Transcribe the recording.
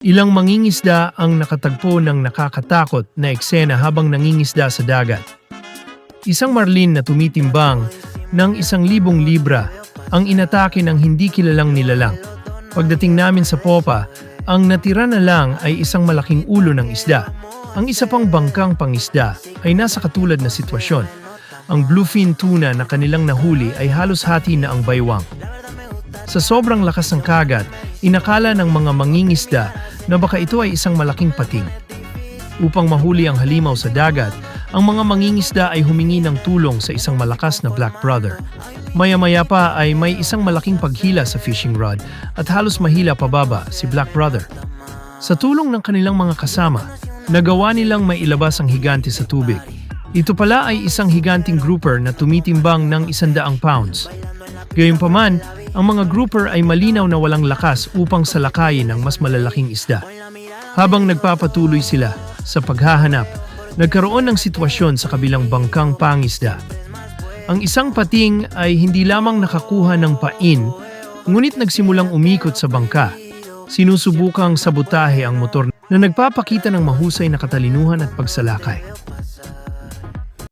Ilang mangingisda ang nakatagpo ng nakakatakot na eksena habang nangingisda sa dagat. Isang marlin na tumitimbang ng isang libong libra ang inatake ng hindi kilalang nilalang. Pagdating namin sa popa, ang natira na lang ay isang malaking ulo ng isda. Ang isa pang bangkang pangisda ay nasa katulad na sitwasyon. Ang bluefin tuna na kanilang nahuli ay halos hati na ang baywang. Sa sobrang lakas ng kagat, inakala ng mga mangingisda na baka ito ay isang malaking pating. Upang mahuli ang halimaw sa dagat, ang mga mangingisda ay humingi ng tulong sa isang malakas na black brother. Maya-maya pa ay may isang malaking paghila sa fishing rod at halos mahila pababa si Black Brother. Sa tulong ng kanilang mga kasama, nagawa nilang mailabas ang higante sa tubig. Ito pala ay isang higanting grouper na tumitimbang ng isandaang pounds. Gayunpaman, ang mga grouper ay malinaw na walang lakas upang salakayin ang mas malalaking isda. Habang nagpapatuloy sila sa paghahanap, nagkaroon ng sitwasyon sa kabilang bangkang pangisda. Ang isang pating ay hindi lamang nakakuha ng pain, ngunit nagsimulang umikot sa bangka. Sinusubukang sabutahe ang motor na nagpapakita ng mahusay na katalinuhan at pagsalakay.